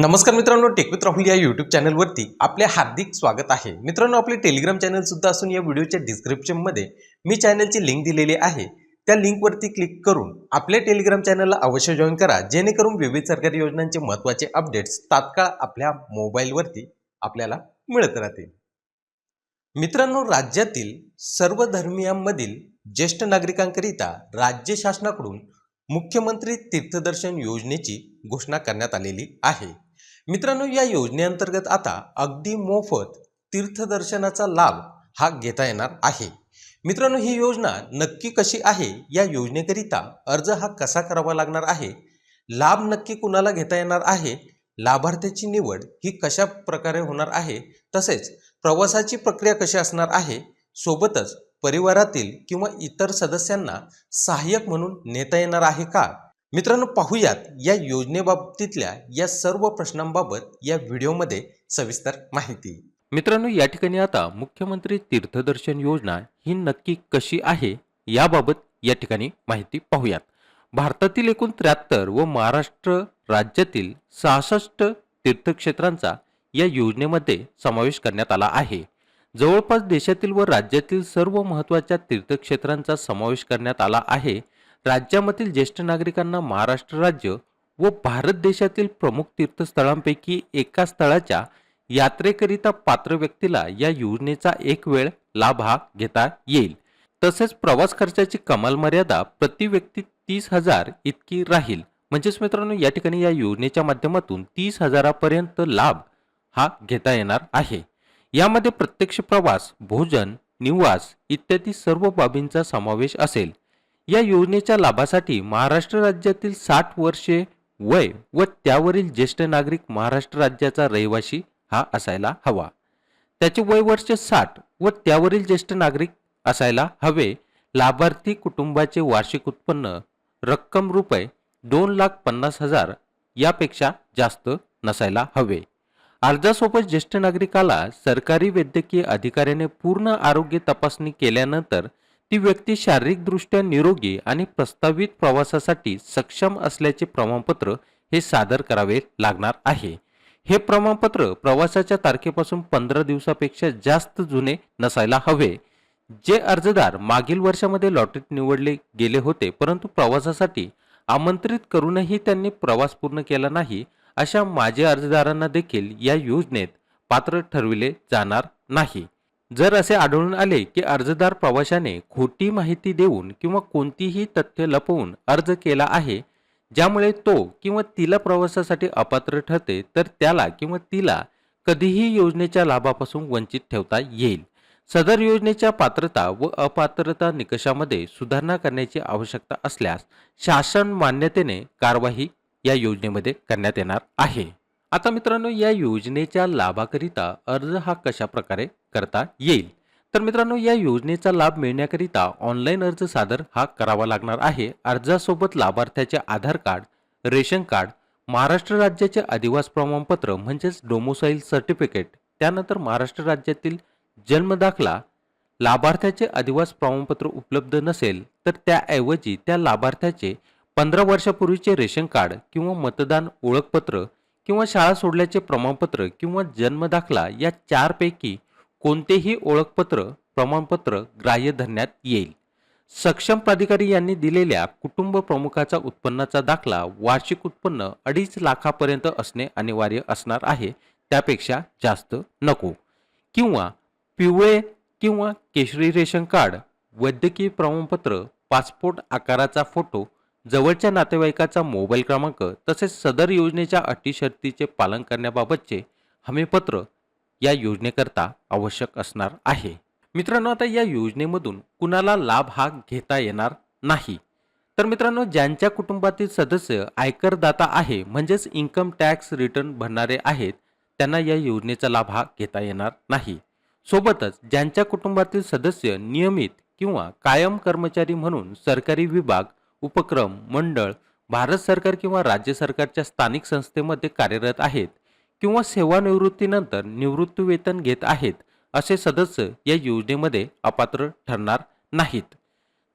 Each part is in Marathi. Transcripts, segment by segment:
नमस्कार मित्रांनो टेक विथ राहुल या यूट्यूब चॅनलवरती आपले हार्दिक स्वागत आहे. मित्रांनो आपले टेलिग्राम चॅनल सुद्धा असून या व्हिडिओच्या डिस्क्रिप्शनमध्ये मी चॅनलची लिंक दिलेली आहे. त्या लिंकवरती क्लिक करून आपल्या टेलिग्राम चॅनलला अवश्य जॉईन करा. जेणेकरून विविध सरकारी योजनांचे महत्त्वाचे अपडेट्स तात्काळ आपल्या मोबाईलवरती आपल्याला मिळत राहतील. मित्रांनो राज्यातील सर्व धर्मियांमधील ज्येष्ठ नागरिकांकरिता राज्य शासनाकडून मुख्यमंत्री तीर्थदर्शन योजनेची घोषणा करण्यात आलेली आहे. मित्रांनो या योजनेअंतर्गत आता अगदी मोफत तीर्थदर्शनाचा लाभ हा घेता येणार आहे. मित्रांनो ही योजना नक्की कशी आहे? या योजनेकरिता अर्ज हा कसा करावा लागणार आहे? लाभ नक्की कुणाला घेता येणार आहे? लाभार्थ्याची निवड ही कशा प्रकारे होणार आहे? तसेच प्रवासाची प्रक्रिया कशी असणार आहे? सोबतच परिवारातील किंवा इतर सदस्यांना सहाय्यक म्हणून नेता येणार आहे का? मित्रांनो पाहूयात या योजनेबाबतीतल्या या सर्व प्रश्नांबाबत या व्हिडिओमध्ये सविस्तर माहिती. मित्रांनो या ठिकाणी आता मुख्यमंत्री तीर्थदर्शन योजना ही नक्की कशी आहे याबाबत या ठिकाणी माहिती पाहूयात. भारतातील एकूण त्र्याहत्तर व महाराष्ट्र राज्यातील सहासष्ट तीर्थक्षेत्रांचा या योजनेमध्ये समावेश करण्यात आला आहे. जवळपास देशातील व राज्यातील सर्व महत्त्वाच्या तीर्थक्षेत्रांचा समावेश करण्यात आला आहे. राज्यामधील ज्येष्ठ नागरिकांना महाराष्ट्र राज्य व भारत देशातील प्रमुख तीर्थस्थळांपैकी एका स्थळाच्या यात्रेकरिता पात्र व्यक्तीला या योजनेचा एक वेळ लाभ हा घेता येईल. तसेच प्रवास खर्चाची कमाल मर्यादा प्रति व्यक्ती तीस हजार इतकी राहील. म्हणजेच मित्रांनो या ठिकाणी या योजनेच्या माध्यमातून तीस हजारापर्यंत लाभ हा घेता येणार आहे. यामध्ये प्रत्यक्ष प्रवास भोजन निवास इत्यादी सर्व बाबींचा समावेश असेल. या योजनेच्या लाभासाठी महाराष्ट्र राज्यातील साठ वर्षे वय व त्यावरील ज्येष्ठ नागरिक महाराष्ट्र राज्याचा रहिवासी हा असायला हवा. त्याचे वय वर्ष साठ व त्यावरील ज्येष्ठ नागरिक असायला हवे. लाभार्थी कुटुंबाचे वार्षिक उत्पन्न रक्कम रुपये दोन लाख पन्नास हजार यापेक्षा जास्त नसायला हवे. अर्जासोबत ज्येष्ठ नागरिकाला सरकारी वैद्यकीय अधिकाऱ्याने पूर्ण आरोग्य तपासणी केल्यानंतर ती व्यक्ती शारीरिकदृष्ट्या निरोगी आणि प्रस्तावित प्रवासासाठी सक्षम असल्याचे प्रमाणपत्र हे सादर करावे लागणार आहे. हे प्रमाणपत्र प्रवासाच्या तारखेपासून पंधरा दिवसापेक्षा जास्त जुने नसायला हवे. जे अर्जदार मागील वर्षामध्ये लॉटरीत निवडले गेले होते परंतु प्रवासासाठी आमंत्रित करूनही त्यांनी प्रवास पूर्ण केला नाही अशा माझे अर्जदारांना देखील या योजनेत पात्र ठरविले जाणार नाही. जर असे आढळून आले की अर्जदार प्रवाशाने खोटी माहिती देऊन किंवा कोणतीही तथ्य लपवून अर्ज केला आहे ज्यामुळे तो किंवा तिला प्रवासासाठी अपात्र ठरते तर त्याला किंवा तिला कधीही योजनेच्या लाभापासून वंचित ठेवता येईल. सदर योजनेच्या पात्रता व अपात्रता निकषामध्ये सुधारणा करण्याची आवश्यकता असल्यास शासन मान्यतेने कारवाई या योजनेमध्ये करण्यात येणार आहे. आता मित्रांनो या योजनेच्या लाभाकरिता अर्ज हा कशा प्रकारे करता येईल? तर मित्रांनो या योजनेचा लाभ मिळण्याकरिता ऑनलाईन अर्ज सादर हा करावा लागणार आहे. अर्जासोबत लाभार्थ्याचे Aadhaar card ration card Maharashtra राज्याचे अधिवास प्रमाणपत्र म्हणजेच डोमोसाईल सर्टिफिकेट त्यानंतर महाराष्ट्र राज्यातील जन्मदाखला लाभार्थ्याचे अधिवास प्रमाणपत्र उपलब्ध नसेल तर त्याऐवजी त्या लाभार्थ्याचे पंधरा वर्षापूर्वीचे रेशन कार्ड किंवा मतदान ओळखपत्र किंवा शाळा सोडल्याचे प्रमाणपत्र किंवा जन्मदाखला या चारपैकी कोणतेही ओळखपत्र प्रमाणपत्र ग्राह्य धरण्यात येईल. सक्षम प्राधिकारी यांनी दिलेल्या कुटुंब प्रमुखाचा उत्पन्नाचा दाखला वार्षिक उत्पन्न अडीच लाखापर्यंत असणे अनिवार्य असणार आहे त्यापेक्षा जास्त नको. किंवा पिवळे किंवा केशरी रेशन कार्ड वैद्यकीय प्रमाणपत्र पासपोर्ट आकाराचा फोटो जवळच्या नातेवाईकाचा मोबाईल क्रमांक तसेच सदर योजनेच्या अटी शर्तीचे पालन करण्याबाबतचे हमीपत्र या योजनेकरता आवश्यक असणार आहे. मित्रांनो आता या योजनेमधून कुणाला लाभ हा घेता येणार नाही? तर मित्रांनो ज्यांच्या कुटुंबातील सदस्य आयकरदाता आहे म्हणजेच इन्कम टॅक्स रिटर्न भरणारे आहेत त्यांना या योजनेचा लाभ हा घेता येणार नाही. सोबतच ज्यांच्या कुटुंबातील सदस्य नियमित किंवा कायम कर्मचारी म्हणून सरकारी विभाग उपक्रम मंडळ भारत सरकार किंवा राज्य सरकारच्या स्थानिक संस्थेमध्ये कार्यरत आहेत किंवा सेवानिवृत्तीनंतर निवृत्तीवेतन घेत आहेत असे सदस्य या योजनेमध्ये अपात्र ठरणार नाहीत.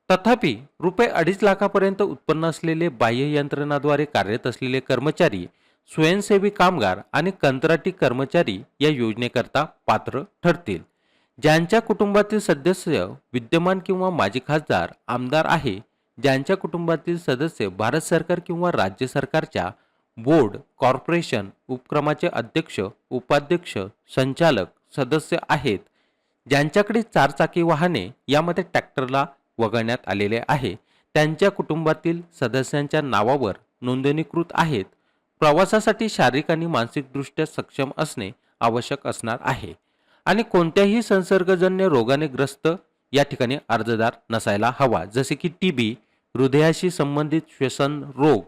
तथापि रुपये अडीच लाखापर्यंत उत्पन्न असलेले बाह्य यंत्रणाद्वारे कार्यरत असलेले कर्मचारी स्वयंसेवी कामगार आणि कंत्राटी कर्मचारी या योजनेकरता पात्र ठरतील. ज्यांच्या कुटुंबातील सदस्य विद्यमान किंवा माजी खासदार आमदार आहे ज्यांच्या कुटुंबातील सदस्य भारत सरकार किंवा राज्य सरकारच्या बोर्ड कॉर्पोरेशन उपक्रमाचे अध्यक्ष उपाध्यक्ष संचालक सदस्य आहेत. ज्यांच्याकडे चारचाकी वाहने यामध्ये ट्रॅक्टरला वगळण्यात आलेले आहे. त्यांच्या कुटुंबातील सदस्यांच्या नावावर नोंदणीकृत आहेत. प्रवासासाठी शारीरिक आणि मानसिकदृष्ट्या सक्षम असणे आवश्यक असणार आहे. आणि कोणत्याही संसर्गजन्य रोगाने ग्रस्त या ठिकाणी अर्जदार नसायला हवा. जसे की टी बी हृदयाशी संबंधित श्वसन रोग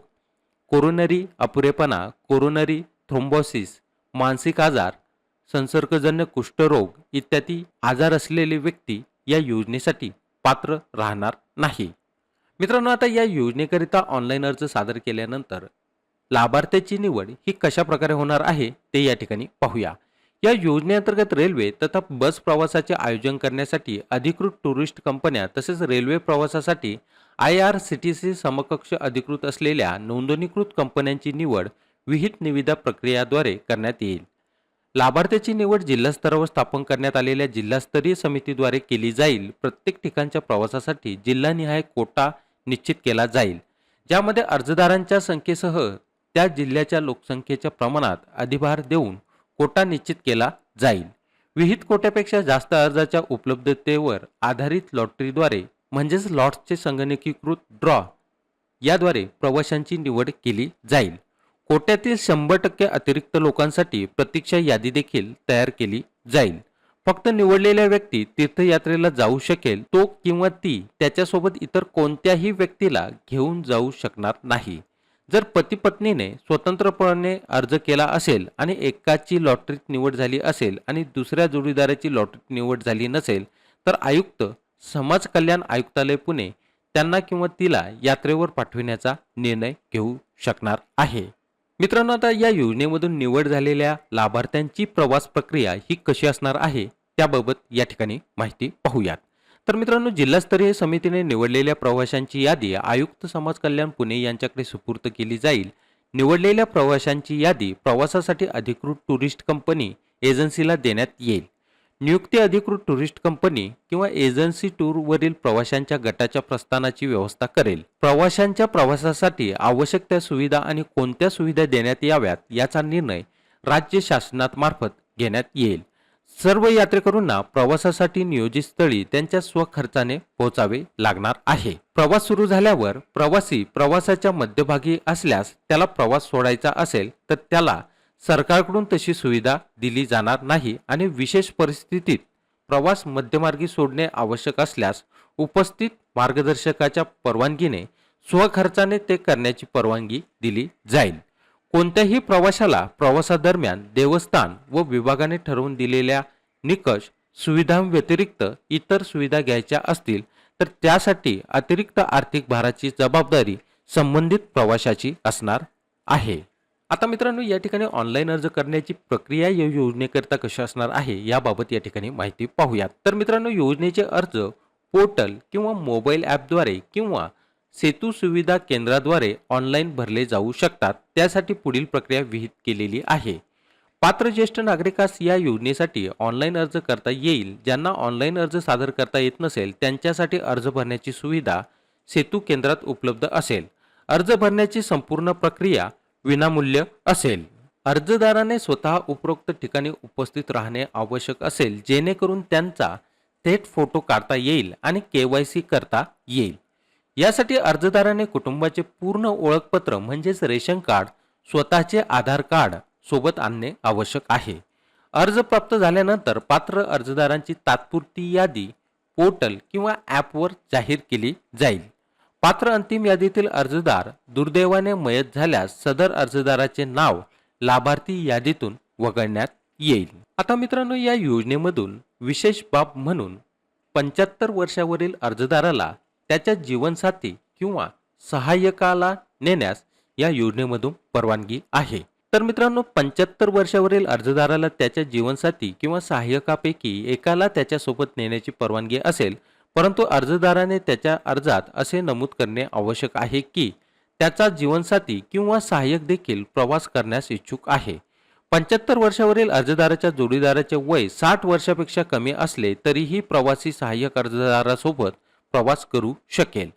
कोरोनरी अपुरेपणा कोरोनरी थ्रोम्बोसिस मानसिक आजार संसर्गजन्य कुष्ठरोग इत्यादी आजार असलेली व्यक्ती या योजनेसाठी पात्र राहणार नाही. मित्रांनो आता या योजनेकरिता ऑनलाईन अर्ज सादर केल्यानंतर लाभार्थ्याची निवड ही कशा प्रकारे होणार आहे ते या ठिकाणी पाहूया. या योजनेअंतर्गत रेल्वे तथा बस प्रवासाचे आयोजन करण्यासाठी अधिकृत टुरिस्ट कंपन्या तसेच रेल्वे प्रवासासाठी I R C T C समकक्ष अधिकृत असलेल्या नोंदणीकृत कंपन्यांची निवड विहित निविदा प्रक्रियाद्वारे करण्यात येईल. लाभार्थ्याची निवड जिल्हास्तरावर स्थापन करण्यात आलेल्या जिल्हास्तरीय समितीद्वारे केली जाईल. प्रत्येक ठिकाणच्या प्रवासासाठी जिल्हानिहाय कोटा निश्चित केला जाईल. ज्यामध्ये अर्जदारांच्या संख्येसह त्या जिल्ह्याच्या लोकसंख्येच्या प्रमाणात अधिभार देऊन कोटा निश्चित केला जाईल. विहित कोट्यापेक्षा जास्त अर्जाच्या उपलब्धतेवर आधारित लॉटरीद्वारे म्हणजेच लॉट्सचे संगणकीकृत ड्रॉ याद्वारे प्रवाशांची निवड केली जाईल. कोट्यातील शंभर टक्के अतिरिक्त लोकांसाठी प्रतीक्षा यादी देखील तयार केली जाईल. फक्त निवडलेल्या व्यक्ती तीर्थयात्रेला जाऊ शकेल तो किंवा ती त्याच्यासोबत इतर कोणत्याही व्यक्तीला घेऊन जाऊ शकणार नाही. जर पती पत्नीने स्वतंत्रपणे अर्ज केला असेल आणि एकाची लॉटरीत निवड झाली असेल आणि दुसऱ्या जोडीदाराची लॉटरीत निवड झाली नसेल तर आयुक्त समाज कल्याण आयुक्तालय पुणे त्यांना किंवा तिला यात्रेवर पाठविण्याचा निर्णय घेऊ शकणार आहे. मित्रांनो आता या योजनेमधून निवड झालेल्या लाभार्थ्यांची प्रवास प्रक्रिया ही कशी असणार आहे? त्याबाबत या ठिकाणी माहिती पाहूयात. तर मित्रांनो जिल्हास्तरीय समितीने निवडलेल्या प्रवाशांची यादी आयुक्त समाज कल्याण पुणे यांच्याकडे सुपूर्त केली जाईल. निवडलेल्या प्रवाशांची यादी प्रवासासाठी अधिकृत टुरिस्ट कंपनी एजन्सीला देण्यात येईल. नियुक्ती अधिकृत टुरिस्ट कंपनी किंवा एजन्सी टूरवरील प्रवाशांच्या गटाच्या प्रस्थानाची व्यवस्था करेल. प्रवाशांच्या प्रवासासाठी आवश्यक त्या सुविधा आणि कोणत्या सुविधा देण्यात याव्यात याचा निर्णय राज्य शासनात मार्फत घेण्यात येईल. सर्व यात्रेकरूंना प्रवासासाठी नियोजित स्थळी त्यांच्या स्वखर्चाने पोहोचावे लागणार आहे. प्रवास सुरू झाल्यावर प्रवासी प्रवासाच्या मध्यभागी असल्यास त्याला प्रवास सोडायचा असेल तर त्याला सरकारकडून तशी सुविधा दिली जाणार नाही आणि विशेष परिस्थितीत प्रवास मध्यमार्गी सोडणे आवश्यक असल्यास उपस्थित मार्गदर्शकाच्या परवानगीने स्वखर्चाने ते करण्याची परवानगी दिली जाईल. कोणत्याही प्रवाशाला प्रवासादरम्यान देवस्थान व विभागाने ठरवून दिलेल्या निकष सुविधांव्यतिरिक्त इतर सुविधा घ्यायच्या असतील तर त्यासाठी अतिरिक्त आर्थिक भाराची जबाबदारी संबंधित प्रवाशाची असणार आहे. आता मित्रांनो या ठिकाणी ऑनलाईन अर्ज करण्याची प्रक्रिया या योजनेकरिता कशी असणार आहे याबाबत या ठिकाणी माहिती पाहूयात. तर मित्रांनो योजनेचे अर्ज पोर्टल किंवा मोबाईल ॲपद्वारे किंवा सेतू सुविधा केंद्राद्वारे ऑनलाईन भरले जाऊ शकतात त्यासाठी पुढील प्रक्रिया विहित केलेली आहे. पात्र ज्येष्ठ नागरिकास या योजनेसाठी ऑनलाईन अर्ज करता येईल ज्यांना ऑनलाईन अर्ज सादर करता येत नसेल त्यांच्यासाठी अर्ज भरण्याची सुविधा सेतू केंद्रात उपलब्ध असेल. अर्ज भरण्याची संपूर्ण प्रक्रिया विनामूल्य असेल. अर्जदाराने स्वतः उपरोक्त ठिकाणी उपस्थित राहणे आवश्यक असेल जेणेकरून त्यांचा थेट फोटो काढता येईल आणि के वाय सी करता येईल. यासाठी अर्जदाराने कुटुंबाचे पूर्ण ओळखपत्र म्हणजेच रेशन कार्ड स्वतःचे आधार कार्ड सोबत आणणे आवश्यक आहे. अर्ज प्राप्त झाल्यानंतर पात्र अर्जदारांची तात्पुरती यादी पोर्टल किंवा ॲपवर जाहीर केली जाईल. पात्र अंतिम यादीतील अर्जदार दुर्दैवाने मयत झाल्यास सदर अर्जदाराचे नाव लाभार्थी यादीतून वगळण्यात येईल. आता मित्रांनो या योजनेमधून विशेष बाब म्हणून पंच्याहत्तर वर्षावरील अर्जदाराला त्याच्या जीवनसाथी किंवा सहाय्यकाला नेण्यास या योजनेमधून परवानगी आहे. तर मित्रांनो पंच्याहत्तर वर्षावरील अर्जदाराला त्याच्या जीवनसाथी किंवा सहाय्यकापैकी एकाला त्याच्यासोबत नेण्याची परवानगी असेल परंतु अर्जदाराने त्याच्या अर्जात असे नमूद करणे आवश्यक आहे की त्याचा जीवनसाथी किंवा सहाय्यक देखील प्रवास करण्यास इच्छुक आहे. पंच्याहत्तर वर्षावरील अर्जदाराच्या जोडीदाराचे वय साठ वर्षापेक्षा कमी असले तरीही प्रवासी सहाय्यक अर्जदारासोबत प्रवास करू शकेल.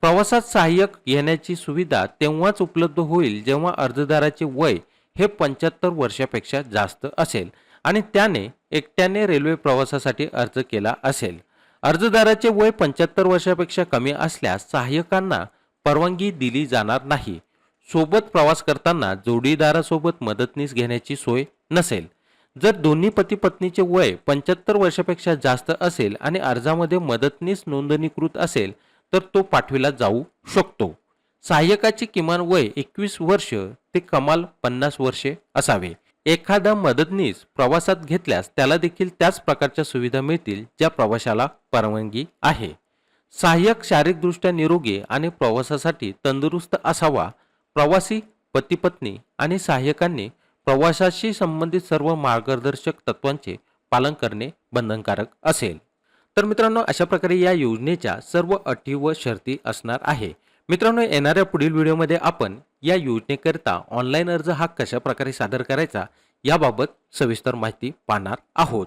प्रवासात सहाय्यक येण्याची सुविधा तेव्हाच उपलब्ध होईल जेव्हा अर्जदाराचे वय हे पंच्याहत्तर वर्षापेक्षा जास्त असेल आणि त्याने एकट्याने रेल्वे प्रवासासाठी अर्ज केला असेल. अर्जदाराचे वय पंच्याहत्तर वर्षापेक्षा कमी असल्यास सहाय्यकांना परवानगी दिली जाणार नाही. सोबत प्रवास करताना जोडीदारासोबत मदतनीस घेण्याची सोय नसेल. जर दोन्ही पती पत्नीचे वय पंच्याहत्तर वर्षापेक्षा जास्त असेल आणि अर्जामध्ये मदतनीस नोंदणीकृत असेल तर तो पाठविला जाऊ शकतो. सहाय्यकाचे किमान वय एकवीस वर्ष ते कमाल पन्नास वर्षे असावे. एखादा मदतनीस प्रवासात घेतल्यास त्याला देखील त्याच प्रकारच्या सुविधा मिळतील ज्या प्रवाशाला परवानगी आहे. सहाय्यक शारीरिकदृष्ट्या निरोगी आणि प्रवासासाठी तंदुरुस्त असावा. प्रवासी पतीपत्नी आणि सहाय्यकांनी प्रवासाशी संबंधित सर्व मार्गदर्शक तत्वांचे पालन करणे बंधनकारक असेल. तर मित्रांनो अशा प्रकारे या योजनेच्या सर्व अटी व शर्ती असणार आहे. मित्रांनो येणाऱ्या पुढील व्हिडिओमध्ये आपण या योजनेकरिता ऑनलाईन अर्ज हा कशा प्रकारे सादर करायचा याबाबत सविस्तर माहिती पाहणार आहोत.